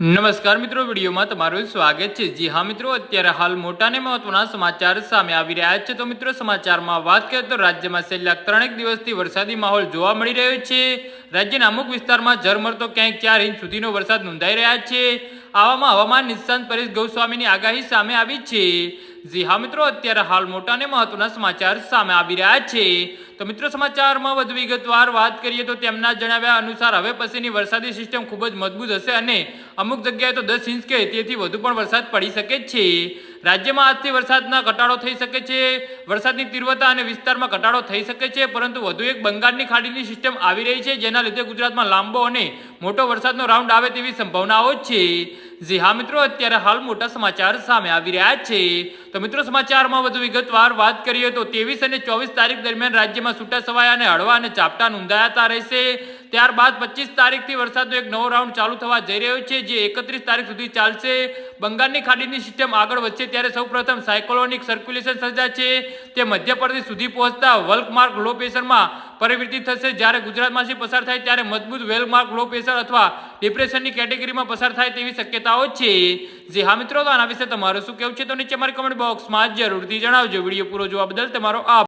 નમસ્કાર મિત્રો, વિડીયોમાં તમારું સ્વાગત છે. જી હા મિત્રો, અત્યારે હાલ મોટા અને મહત્વના સમાચાર સામે આવી રહ્યા છે. તો મિત્રો, સમાચારમાં વાત કરીએ તો રાજ્યમાં છેલ્લા ત્રણેક દિવસથી વરસાદી માહોલ જોવા મળી રહ્યો છે. રાજ્યના અમુક વિસ્તારમાં ઝરમર તો ક્યાંક ચાર ઇંચ સુધીનો વરસાદ નોંધાઈ રહ્યા છે. આવામાં હવામાન નિષ્ણાંત પરેશ ગૌસ્વામીની આગાહી સામે આવી છે. જી હા મિત્રો, અત્યારે હાલ મોટા અને મહત્વના સમાચાર સામે આવી રહ્યા છે. તો મિત્રો સમાચારમાં વધુ વિગતવાર વાત કરીએ તો તેમના જણાવ્યા અનુસાર હવે પછીની વરસાદી સિસ્ટમ ખૂબ જ મજબૂત હશે અને અમુક જગ્યાએ તો દસ ઇંચ કે તેથી વધુ પણ વરસાદ પડી શકે છે. રાજ્યમાં આજથી વરસાદના ઘટાડો થઈ શકે છે, વરસાદની તીવ્રતા અને વિસ્તારમાં ઘટાડો થઈ શકે છે, પરંતુ વધુ એક બંગાળની ખાડીની સિસ્ટમ આવી રહી છે, જેના લીધે ગુજરાતમાં લાંબો અને મોટો વરસાદનો રાઉન્ડ આવે તેવી સંભાવનાઓ છે. જી હા મિત્રો, અત્યારે હાલ મોટા સમાચાર સામે આવી રહ્યા છે. તો મિત્રો, સમાચારમાં વધુ વિગતવાર વાત કરીએ તો ત્રેવીસ અને ચોવીસ તારીખ દરમિયાન રાજ્યમાં છૂટાછવાયા અને હળવા અને ઝાપટા નોંધાયાતા રહેશે. ત્યારબાદ પચીસ તારીખથી વરસાદનો એક નવો રાઉન્ડ ચાલુ થવા જઈ રહ્યો છે, જે એકત્રીસ તારીખ સુધી ચાલશે. બંગાળની ખાડીની સિસ્ટમ આગળ વધશે ત્યારે સૌપ્રથમ સાયકોલોનિક સર્ક્યુલેશન સર્જાશે. તે મધ્યપ્રદેશ સુધી પહોંચતા વલ્કમાર્ક લો પ્રેશરમાં પરિવર્તિત થશે. જ્યારે ગુજરાતમાંથી પસાર થાય ત્યારે મજબૂત વેલમાર્ક લો પ્રેશર અથવા ડિપ્રેશનની કેટેગરીમાં પસાર થાય તેવી શક્યતાઓ છે. જે હા મિત્રો, તો આના વિશે તમારું શું કહેવું છે તો નીચે મારી કમેન્ટ બોક્સમાં જરૂરથી જણાવજો. વીડિયો પૂરો જોવા બદલ તમારો આભાર.